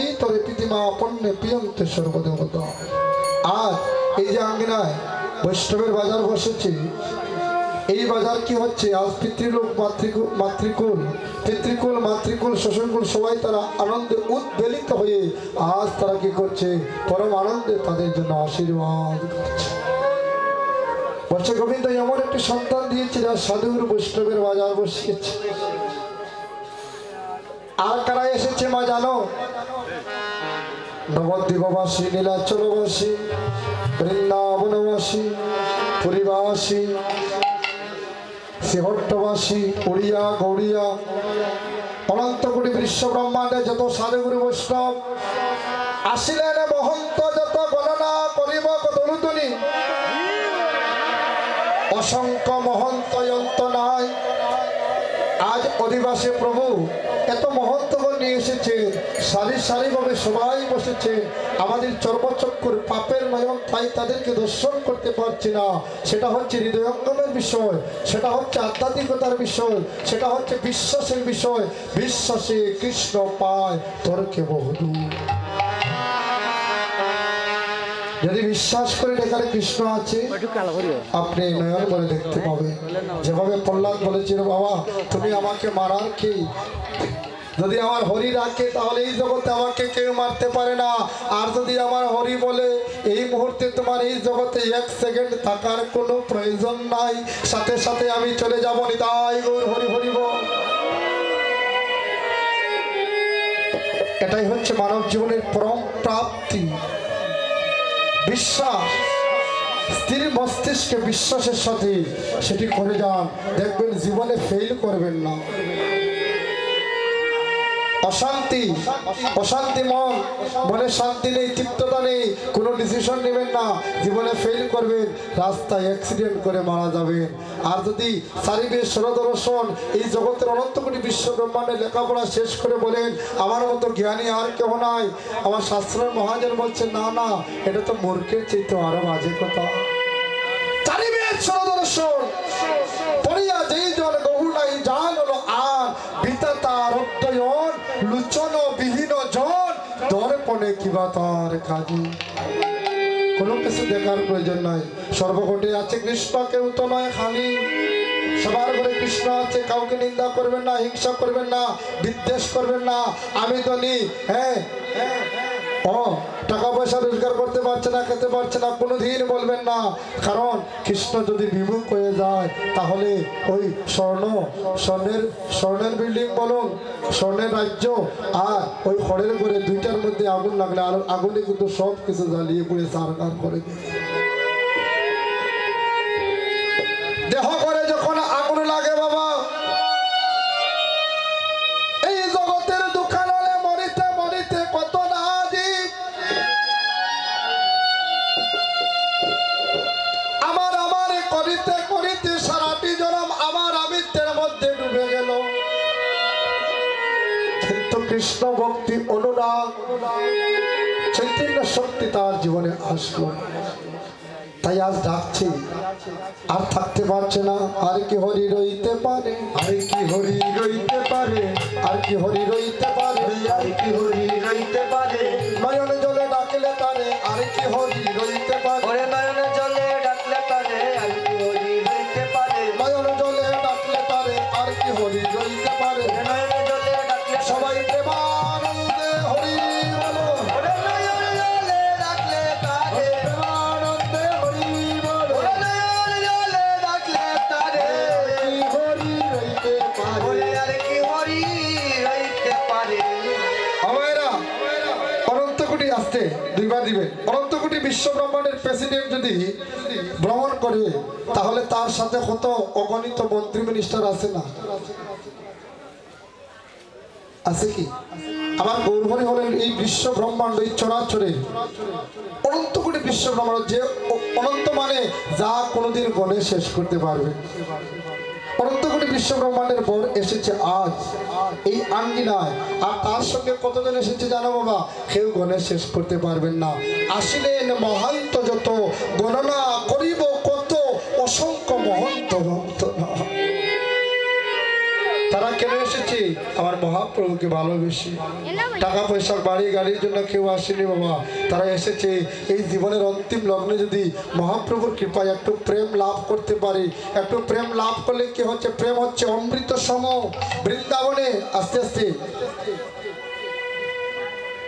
পিতরে পিতিমা পণ্যে পিয়ন্তে সর্বদেবতা। আর এই যে আঙ্গিনায় বৈষ্ণবের বাজার বসেছে, এই বাজার কি হচ্ছে? আজ পিতৃলোক, মাতৃকুল মাতৃকুল, পিতৃকুল, মাতৃকুল শ্বশুরকুল সবাই তারা আনন্দে উদ্বেলিত হয়ে আজ তারা কি করছে? পরম আনন্দে তাদের জন্য আশীর্বাদ করছে। বলছে, গোবিন্দ এমন একটি সন্তান দিয়েছে যা সাধুর বৈষ্ণবের বাজার বসিয়েছে। আর এসেছে মা জানো নবদ্বীপবাসী, নীলাচলবাসী, বৃন্দাবনবাসী, পুরীবাসী, শ্রীহট্টবাসী, উড়িয়া, গৌড়িয়া অনন্ত কোটি বিশ্ব ব্রহ্মাণ্ডে যত সাধুগুরু বৈষ্ণব আসিলেন, মহন্ত যত গণনা করিব অসংখ্য মহন্ত যন্ত নাই আজ অধিবাসী প্রভু, এত মহত্বগণ নিয়ে এসেছে, সারি সারিভাবে সবাই বসেছে, আমাদের চর্মচক্ষুর পাপের নয়ন তাই তাদেরকে দর্শন করতে পারছি না। সেটা হচ্ছে হৃদয়ঙ্গমের বিষয়, সেটা হচ্ছে আধ্যাত্মিকতার বিষয়, সেটা হচ্ছে বিশ্বাসের বিষয়। বিশ্বাসে কৃষ্ণ পায় তর্কে বহুদূর যদি বিশ্বাস করে এখানে কৃষ্ণ আছে, আপনি নয়ন বলে দেখতে পাবেন। যেভাবে প্রহ্লাদ বলেছিল, বাবা, তুমি আমাকে মারার কি? যদি আমার হরি রাখে, তাহলে এই জগতে আমাকে কেউ মারতে পারে না। আর যদি আমার হরি বলে, এই মুহূর্তে তোমার এই জগতে এক সেকেন্ড থাকার কোনো প্রয়োজন নাই। সাথে সাথে আমি চলে যাব, নিতাই গৌর হরি হরি বল। এটাই হচ্ছে মানব জীবনের পরম প্রাপ্তি। বিশ্বাস। স্ত্রীর মস্তিষ্কে বিশ্বাসের সাথে সেটি করে যান। দেখবেন জীবনে ফেল করবেন না। অশান্তি অশান্তি মন, মনে শান্তি নেই, তৃপ্ততা নেই, কোনো ডিসিশন নেবেন না, জীবনে ফেল করবেন, রাস্তায় অ্যাক্সিডেন্ট করে মারা যাবেন। আর যদি শারীরিক সরদর্শন এই জগতের অনন্ত কোটি লেখাপড়া শেষ করে বলেন, আমার মতো জ্ঞানী আর কেউ নাই। আমার শাস্ত্রের মহাজন বলছে না না, এটা তো মূর্খের চেয়ে তো আরও বাজে কথা। দর্পণে কিবা তার কাজে? কোনো কিছু দেখার প্রয়োজন নাই। সর্বঘটে আছে কৃষ্ণ, কেউ তো নয় খালি। সবার ঘরে কৃষ্ণ আছে, কাউকে নিন্দা করবেন না, হিংসা করবেন না, বিদ্বেষ করবেন না। আমি তো নি হ্যাঁ? ও পয়সা রোজগার করতে পারছে না, খেতে পারছে না কোনো দিন বলবেন না। কারণ কৃষ্ণ যদি বিমুখ হয়ে যায়, তাহলে ওই স্বর্ণ, স্বর্ণের স্বর্ণের বিল্ডিং বলুন, স্বর্ণের রাজ্য আর ওই খড়ের করে দুইটার মধ্যে আগুন লাগলে আগুনে কিন্তু সব কিছু জ্বালিয়ে পড়ে সারকার করে কৃষ্ণ ভক্তি অনুরাগ চৈতন্য শক্তি তার জীবনে আসলো। তাই আজ ডাকছি আর থাকতে পারছে না আর কি হরি রইতে পারে আর কি হরি রইতে পারে আর কি হরি রইতে পারে আর কি হরি রইতে পারে। ভ্রমণ করে, তাহলে তার সাথে কত অগণিত মন্ত্রী মিনিস্টার আছে না? আছে কি? আমার গৌরবরী হলেন এই বিশ্ব ব্রহ্মাণ্ড, এই চরাচরে। অনন্ত কোটি বিশ্ব ব্রহ্মাণ্ড, যে অনন্ত মানে যা কোনোদিন গণে শেষ করতে পারবে। অনন্ত কোটি বিশ্ব ব্রহ্মাণ্ডের পর এসেছে আজ, এই আঙ্গিনায়। আর তার সঙ্গে কতজন এসেছে জানো বাবা? কেউ গণে শেষ করতে পারবেন না। আসিলেন মহান্ত যত গণনা অসংখ্য মহন্ত ভক্ত। তার কেন এসেছে? আমার মহাপ্রভুকে ভালোবেসে। টাকা পয়সা, বাড়ি, গাড়ির জন্য কেউ আসেনি বাবা। তারা এসেছে। এই জীবনের অন্তিম লগ্নে যদি মহাপ্রভুর কৃপায় একটু প্রেম লাভ করতে পারি, একটু প্রেম লাভ করলে কি হচ্ছে? প্রেম হচ্ছে অমৃত সম বৃন্দাবনে। আস্তে আস্তে।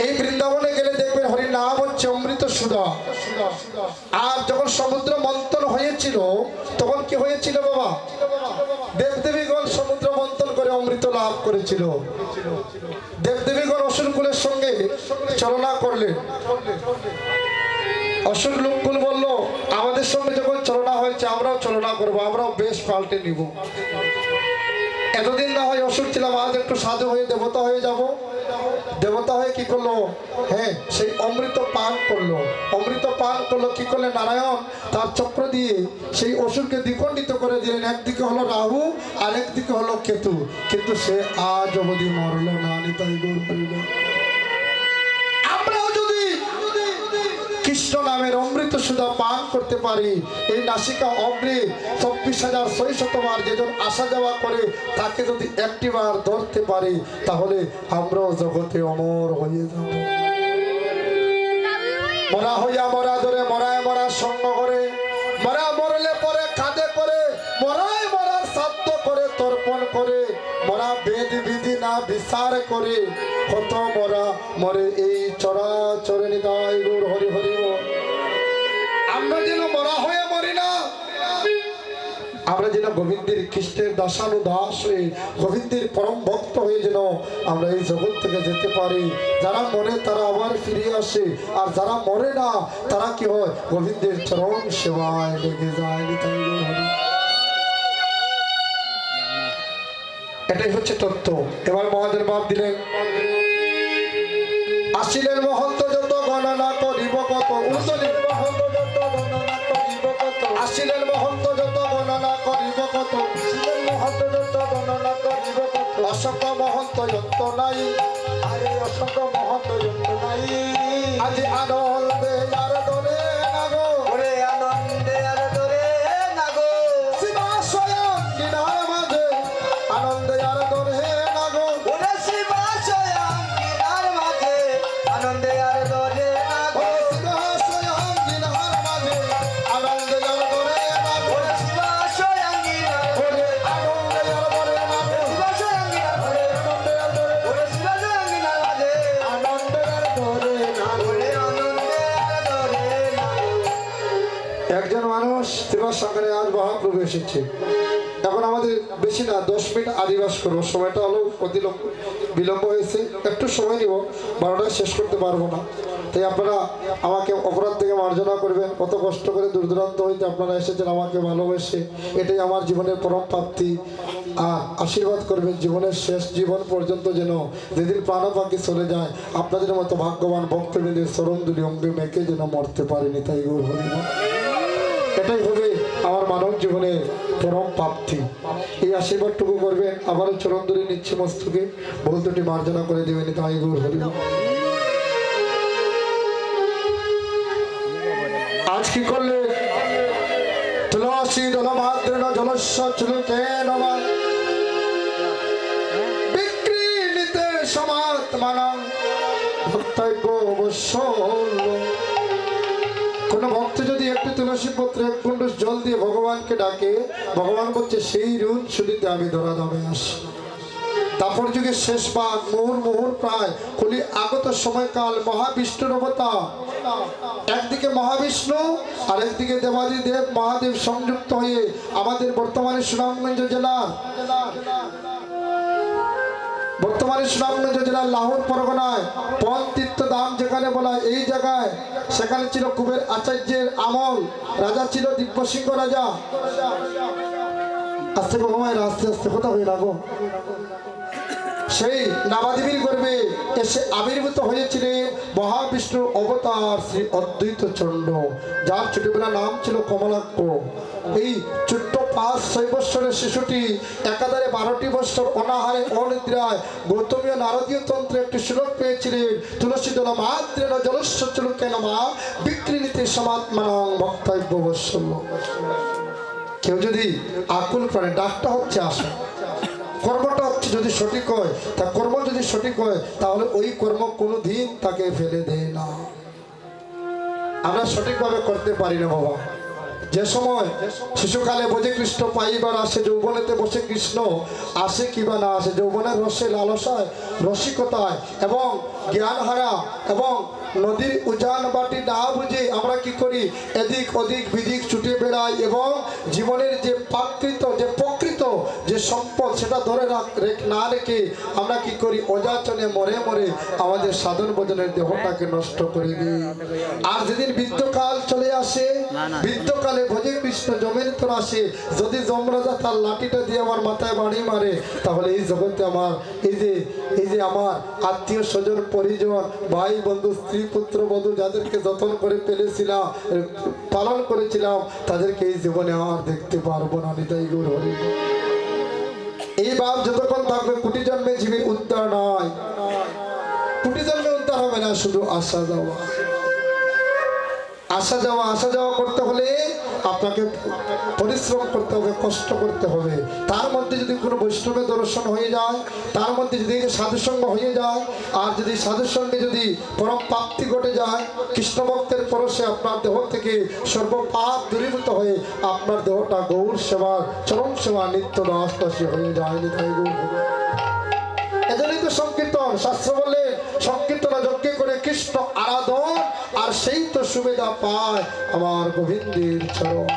এই বৃন্দাবনে গেলে দেখবেন হরি নাম হচ্ছে অমৃত সুধা। আর যখন সমুদ্র মন্থন হয়েছিল, তখন কি হয়েছিল বাবা? দেবদেবীগণ সমুদ্র মন্থন করে অমৃত লাভ করেছিল। দেবদেবীগণ অসুরকুলের সঙ্গে চলনা করলেন। অসুর লোকগুলো বলল, আমাদের সঙ্গে যখন চলনা হয়েছে, আমরাও চলনা করব, আমরাও বেশ পাল্টে নিব। এতদিন না হয় অসুখ ছিলাম, আজ একটু সাধু হয়ে দেবতা হয়ে যাব। দেবতা হয়ে কি করল? হ্যাঁ সেই অমৃত পান করল। অমৃত পান করল, কি করলে নারায়ণ? তার চক্র দিয়ে সেই অসুরকে দ্বিখণ্ডিত করে দিলেন। একদিকে হলো রাহু আর একদিকে হলো কেতু। কিন্তু সে আজ অবধি মরল না নিতাই গোল হরিল। কৃষ্ণ নামের অমৃত সুধা পান করতে পারি। এই নাসিকা অগ্নি চব্বিশ হাজার ছয়শতবার যেজন আসা যাওয়া করে, তাকে যদি একটিবার ধরতে পারি, তাহলে আমরাও জগতে অমর হয়ে যাব। মরা হইয়া মরা ধরে মরায় মরা সঙ্গ করে, মরা মরলে পরে কাঁদে করে মরায় মরার সাধ্য করে তর্পণ করে, মরা বেদ বিধি না বিচার করে, কত মরা মরে এই চরা চরে নিতাই যেন গোবিন্দের খ্রিস্টের দাসানু দাস হয়ে, গোবিন্দের পরম ভক্ত হয়ে যেন আমরা এই জগৎ থেকে যেতে পারি। যারা মরে তারা আবার ফিরে আসে, আর যারা মরে না, তারা কি হয়? গোবিন্দের চরণ সেবায় লেগে যায়। এটাই হচ্ছে তত্ত্ব। এবার মহাদের বাপ দিলেন। আসিলেন অশোক মহন্ত যত নাই। আরে অশোক এসেছে। এখন আমাদের বেশি না, দশ মিনিট আদিবাস করব। সময়টা হলো অতিলম্ব বিলম্ব হয়েছে। একটু সময় নিব বারোটায় শেষ করতে পারব না। তাই আপনারা আমাকে অপরাধ থেকে মার্জনা করবেন। কত কষ্ট করে দূর দূরান্ত হইতে আপনারা এসেছেন আমাকে ভালোবেসে। এটাই আমার জীবনের পরম প্রাপ্তি। আর আশীর্বাদ করবেন জীবনের শেষ জীবন পর্যন্ত যেন যেদিন প্রাণ পাখি চলে যায়, আপনাদের মতো ভাগ্যবান ভক্তবৃন্দের চরম দুলি অঙ্গে মেকে যেন মরতে পারেনি, তাই গৌর হরিনা এটাই হবে আমার মানব জীবনে পরম প্রাপ্তি। এই আশীর্বাদটুকু করবেন আবারও চরণ ধরে নিচ্ছে মস্তকে। ভুল দুটি মার্জনা করে দেবেন তাই গুরু আজ কি করলে? তুলসী দল মাদ্রেণ জলস্য চুলুকে নমা। বিক্রিণীতে সমাত্মানাং। ভক্তব্য অবশ্য কোন ভক্ত যদি একটি তুলসী পত্র, এক কুণ্ড জল দিয়ে ভগবানকে ডাকে, ভগবান বলছে, সেই রুন শুনিতে আমি দামে আসি। তারপর যুগে শেষ ভাগ মুহুর মুহুর প্রায় কলি আগত সময়কাল, মহাবিষ্ণুর অবতার। একদিকে মহাবিষ্ণু আর একদিকে দেবাদি দেব, মহাদেব সংযুক্ত হয়ে আমাদের বর্তমানে সুনামগঞ্জ জেলার বর্তমানে সুনামগঞ্জ জেলার লাহোর পরগনায় পন তীর্থ ধাম যেখানে বলা এই জায়গায়, সেখানে ছিল কুবের আচার্যের আমল। রাজা ছিল দিব্যসিংহ রাজা। আস্তে ভগবান আস্তে আস্তে, কোথা হয়ে রাখো সেই নাবাদেবীর গর্বে এসে আবির্ভূত হয়েছিলেন মহাবিষ্ণুর অবতার শ্রী অদ্বৈত চন্ড যার ছোটবেলা নাম ছিল কমলাক্ষ। এই ছোট্ট পাঁচ, ছয় বৎসরের শিশুটি একাধারে বারোটি বৎসর অনাহারে, অনিদ্রায়। গৌতমীয় নারদীয় তন্ত্রে একটি সুযোগ পেয়েছিলেন, তুলসী দল মাত্রেন জলস্ব চলুকে নামা বিক্রিনীতি সমাত্মানং বক্তব্য বৎসল্য। কেউ যদি আকুল প্রাণে ডাকটা হচ্ছে আসা কর্মটা হচ্ছে যদি সঠিক হয়, তা কর্ম যদি সঠিক হয়, তাহলে ওই কর্ম কোনো দিন তাকে ফেলে দেয় না। আমরা সঠিকভাবে করতে পারি না বাবা। যে সময় শিশুকালে বোঝে কৃষ্ণ পাইবার আসে, যৌবনেতে বসে কৃষ্ণ, আসে কি বা না আসে, যৌবনের রসে লালসায়, রসিকতায়, এবং জ্ঞান হারা এবং নদীর উজান বাটি না বুঝে আমরা কি করি? এদিক ওদিক, বিদিক ছুটে বেড়াই, এবং জীবনের যে প্রাকৃত, যে প্রকৃত যে সম্পদ সেটা ধরে রাখ- না রেখে আমরা কি করি? অযাচনে মরে মরে আমাদের সাধন ভোজনের দেহটাকে নষ্ট করে দিই। আর যেদিন বৃদ্ধকাল চলে আসে বৃদ্ধকালে ভোজে কৃষ্ণ জমের তোর আসে যদি যমরাজা তার লাঠিটা দিয়ে আমার মাথায় বাড়ি মারে তাহলে এই জগতে আমার এই যে এই যে আমার আত্মীয় স্বজন পরিজন ভাই বন্ধু স্ত্রী পুত্র বধূ যাদেরকে যত্ন করে পেলেছিলাম পালন করেছিলাম তাদেরকে এই জীবনে আর দেখতে পারব না নিতাই গুরু হরি। এই বাপ যতক্ষণ থাকবে কোটি জন্মে জীবীর উদ্ধার নয়। কোটি জন্মে উদ্ধার হবে না, শুধু আসা যাওয়া। আসা যাওয়া আসা যাওয়া করতে হলে আপনাকে পরিশ্রম করতে হবে, কষ্ট করতে হবে। তার মধ্যে যদি কোনো বৈষ্ণবের দর্শন হয়ে যায়, তার মধ্যে যদি সাধুসঙ্গ হয়ে যায়, আর যদি সাধুর সঙ্গে যদি পরম প্রাপ্তি ঘটে যায়, কৃষ্ণ ভক্তের পরশে আপনার দেহ থেকে সর্বপাপ দূরীভূত হয়ে আপনার দেহটা গৌর সেবার, চরম সেবা নিত্য দাসদাসী হয়ে যায় এজন্যই তো সংকীর্তন, শাস্ত্র বললে সংকীর্তন যজ্ঞ করে কৃষ্ণ আরাধন আর সেই তো সুবিধা পায় আমার গোবিন্দের চরণ।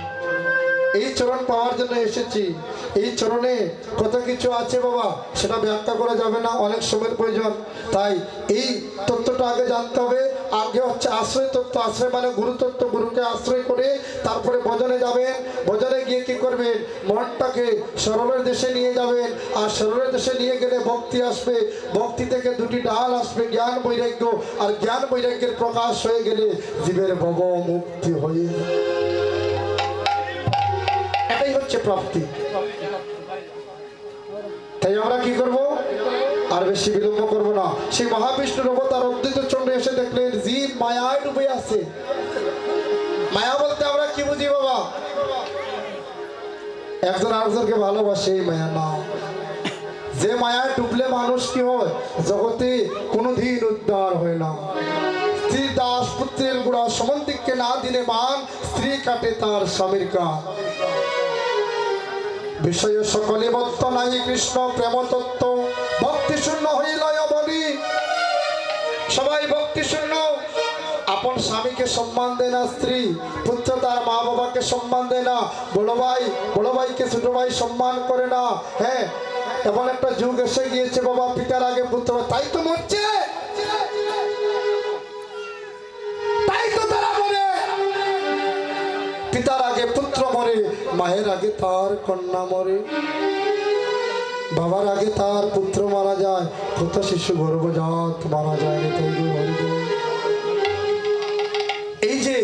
এই চরণ পাওয়ার জন্য এসেছি। এই চরণে কত কিছু আছে বাবা, সেটা ব্যাখ্যা করা যাবে না, অনেক সময়ের প্রয়োজন। তাই এই তথ্যটা আগে জানতে হবে আগে হচ্ছে আশ্রয় তত্ত্ব, আশ্রয় মানে গুরু তত্ত্ব, গুরুকে আশ্রয় করে তারপরে ভজনে যাবেন। ভজনে গিয়ে কি করবেন? মনটাকে সরলের দেশে নিয়ে যাবেন। আর সরলের দেশে নিয়ে গেলে ভক্তি আসবে। ভক্তি থেকে দুটি ডাল আসবে, জ্ঞান বৈরাগ্য। আর জ্ঞান বৈরাগ্যের প্রকাশ হয়ে গেলে জীবের ভব মুক্তি হয়ে এটাই হচ্ছে প্রাপ্তি। তাই আমরা কি করব? আর বেশি বিলম্ব করব না। সেই মহাবিষ্ণুর অবতার অদ্বৈত চন্দ্র এসে দেখলেন, জীব মায়ায় ডুবে আছে। মায়া বলতে আমরা কি বুঝি বাবা? একজন আরেকজনকে ভালোবাসে এই মায়া না। যে মায়ায় ডুবলে মানুষ কি হয়? জগতে কোনোদিন উদ্ধার হয় না। স্ত্রী দাস পুত্রের গুড়া সমন্তিককে না দিলে মান, স্ত্রী কাটে তার স্বামীর কাজ বিষয় সকলে বত্ত নাই, কৃষ্ণ প্রেম তত্ত্ব ভক্তি শূন্য হইল বলি সবাই ভক্তি শূন্য। আপন স্বামীকে সম্মান দেয় না, স্ত্রী। পুত্র তার মা বাবাকে সম্মান দেয় না। বড় ভাই, বড় ভাইকে ছোট ভাই সম্মান করে না। হ্যাঁ এমন একটা যুগ এসে গিয়েছে বাবা, পিতার আগে পুত্র। তাই তো মরছে। তাই তো তারা মরে। পিতার আগে পুত্র মরে, মায়ের আগে তার কন্যা মরে। বাবার আগে তার পুত্র মারা যায় কত শিশু গর্ভজাত, মারা যায়। এই যে,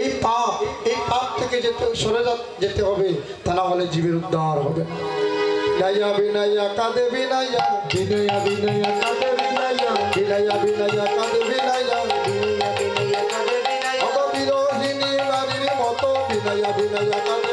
এই পাপ এই পাপ থেকে যেতে, সরে যেতে হবে, তা না হলে জীবের উদ্ধার হবে বিনায়া বিনায়া কাঁদে বিনায়া বিনয়া বিনয়া, কাঁদে বিনায়া, বিনয়া বিনয়া, কাঁদে বিনায়া, বিনয়া বিনয়া, কাঁদে বিনয়া অত বিরোহিনী নারীর মতো বিনয়া বিনয়া, কাঁদে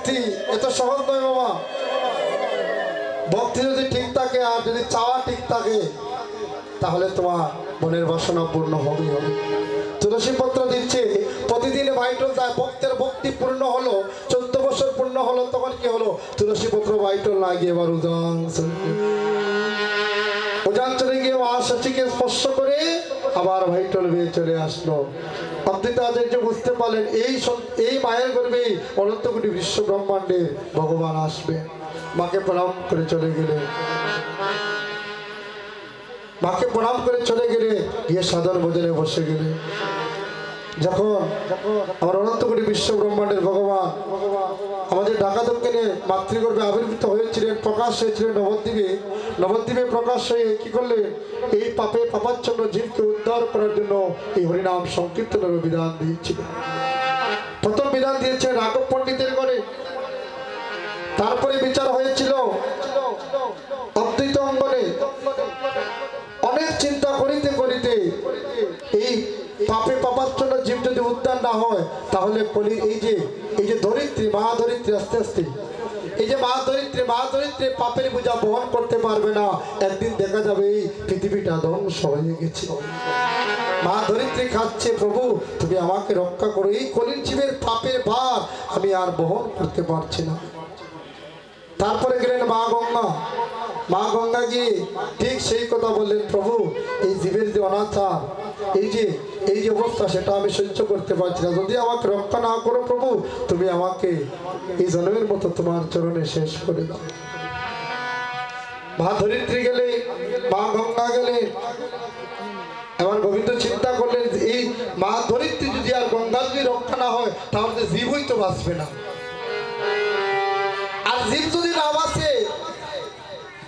ভক্তি এত সহজ নয় বাবা। ভক্তি যদি ঠিক থাকে, আর যদি চাওয়া ঠিক থাকে, তাহলে তোমার মনের বাসনা পূর্ণ হবে হবে। তুলসী পত্র দিচ্ছে। প্রতিদিন ভাইটল দেয় ভক্তের ভক্তি পূর্ণ হলো, চোদ্দ বছর পূর্ণ হলো, তখন কি হলো? তুলসী পত্র ভাইটল লাগিয়ে এবার উদান উজান চলে গিয়ে, মা সচিকে স্পর্শ করে আবার ভাইটল বেয়ে চলে আসলো। অদ্বৈত আচার্য বুঝতে পারলেন, এই এই মায়ের গর্বে অনন্ত কোটি বিশ্ব ব্রহ্মাণ্ডে ভগবান আসবে। মাকে প্রণাম করে চলে গেলে। মাকে প্রণাম করে চলে গেলে, গিয়ে সাধন ভোজনে বসে গেলে। যখন আমার অনন্ত কোটি বিশ্ব ব্রহ্মাণ্ডের ভগবান আমাদের ঢাকাদমকে নিয়ে মাতৃগর্ভে আবির্ভূত হয়েছিলেন প্রকাশ হয়েছিলেন নবদ্বীপে। নবদ্বীপে প্রকাশ হয়ে কি করলেন এই পাপে পাপাচ্ছন্ন জীবকে উদ্ধার করার জন্য এই হরিনাম সংকীর্তনের বিধান দিয়েছিলেন প্রথম বিধান দিয়েছে রাঘব পণ্ডিতের করে তারপরে বিচার হয়েছিল অদ্বৈত অঙ্গনে। অনেক চিন্তা করিতে করিতে এই পাপে পাপাচ্ছন্ন জীব যদি উদ্ধার না হয়, তাহলে কলি এই যে এই যে ধরিত্রী মা ধরিত্রী আস্তে আস্তে, এই যে মা ধরিত্রী মা ধরিত্রী পাপের বোঝা বহন করতে পারবে না, একদিন দেখা যাবে এই পৃথিবীটা ধ্বংস হয়ে গেছে। মা ধরিত্রী খাচ্ছে, প্রভু, তুমি আমাকে রক্ষা করো, এই কলির জীবের পাপের ভার আমি আর বহন করতে পারছি না। তারপরে গেলেন মা গঙ্গা। মা গঙ্গা গিয়ে ঠিক সেই কথা বললেন, প্রভু, এই জীবের যে অনাচার এই যে এই যে অবস্থা, সেটা আমি সহ্য করতে পারছি না। যদি আমাকে রক্ষা না করো প্রভু, তুমি আমাকে এই জন্মের মতো তোমার চরণে শেষ করে দাও। মা ধরিত্রী গেলে, মা গঙ্গা গেলে এবার গোবিন্দ চিন্তা করলেন এই মা ধরিত্রী যদি আর গঙ্গা যদি রক্ষা না হয়, তাহলে জীবই তো বাঁচবে না। আর জীব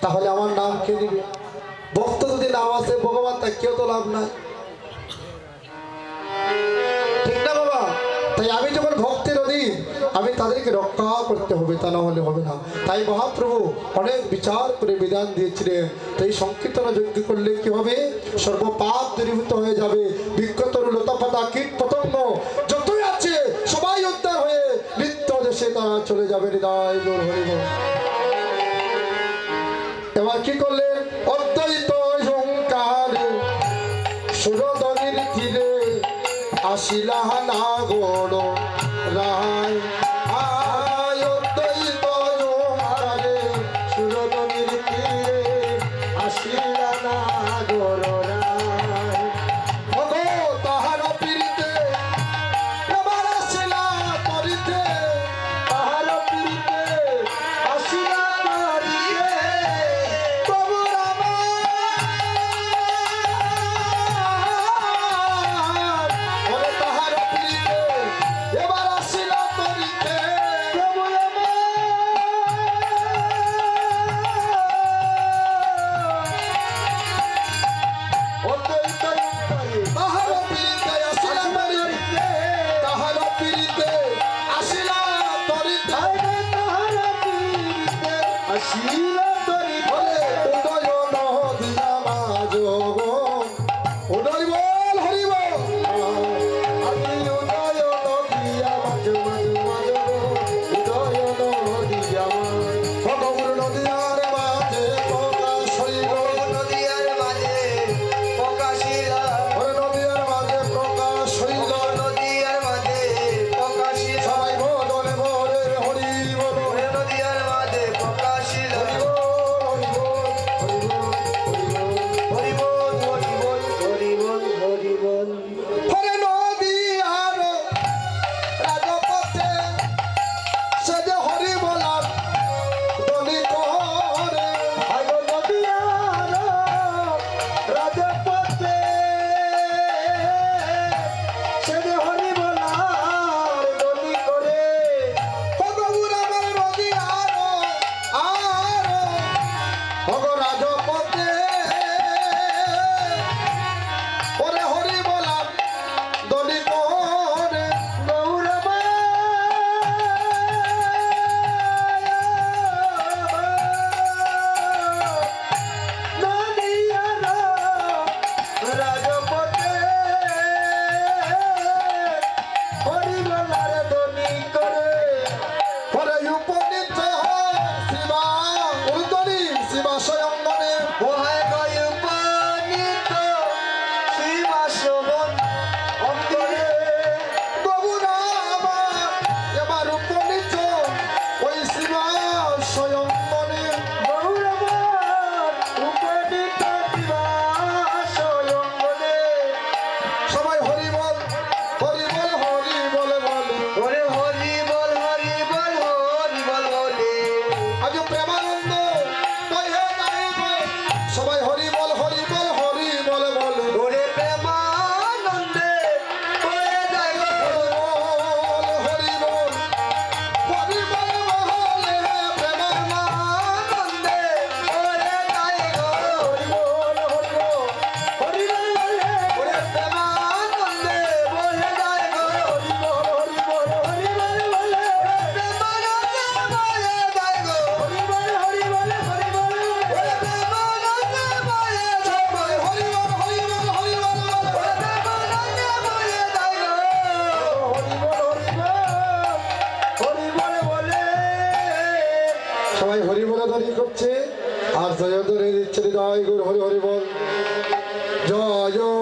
তাহলে আমার নাম কে দিবে? ভক্ত যদি নাম আসে ভগবান তা কেউ তো লাভ নাই। ঠিক না বাবা? তাই আমি যখন ভক্তের অধীন, আমি তাদেরকে রক্ষা করতে হবে, তা না হলে হবে না। তাই মহাপ্রভু অনেক বিচার করে বিধান দিয়েছিলেন। তাই সংকীর্তন যজ্ঞ করলে কি হবে সর্বপাপ দূরীভূত হয়ে যাবে। বিক্ষতর লতাপাতা কীট, পতঙ্গ, যতই আছে, সবাই উদ্ধার হয়ে নিত্য দেশে তারা চলে যাবে। হৃদয় দূর হইব এবার কি করলেন অদ্বৈত ঝঙ্কার সুরদনির তীরে নাগর রায় জায়গাদারি করছে। আর জায়গাদারি দিচ্ছে জয় গুরু হরি হরি বল। জয় জয়।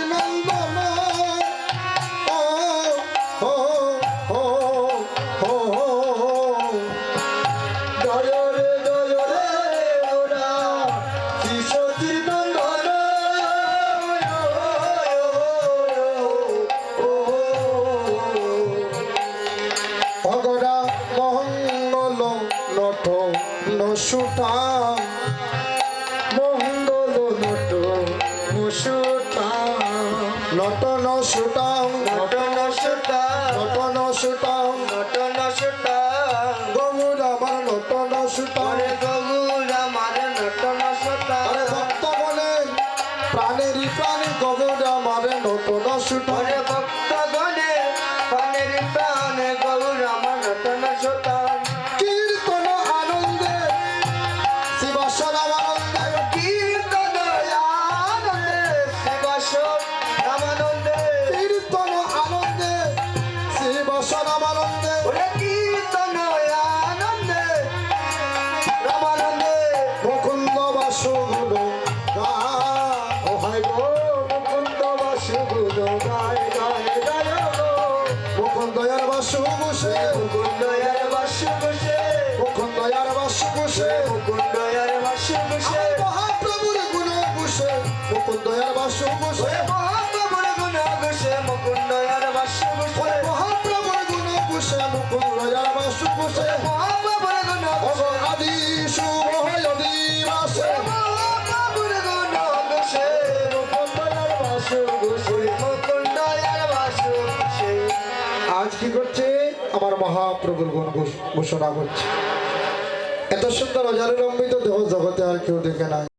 নট নসুটা নটন নসুটা নটন নসুটা গায় গায় গায় গো মুকুন্দয়ার বাসু বসে মুকুন্দয়ার বাসু বসে মুকুন্দয়ার বাসু বসে মুকুন্দয়ার বাসু বসে মহাপ্রভুর গুণ বসে মুকুন্দয়ার বাসু বসে ওরে মহাপ্রভুর গুণ বসে মুকুন্দয়ার বাসু বসে মহাপ্রভুর গুণ বসে মুকুন্দয়ার বাসু বসে মহাপ্রভুর গুণ ঘোষ- ঘোষণা করছে। এত সুন্দর অজারের অম্বিত দেহ জগতে আর কেউ দেখে নাই।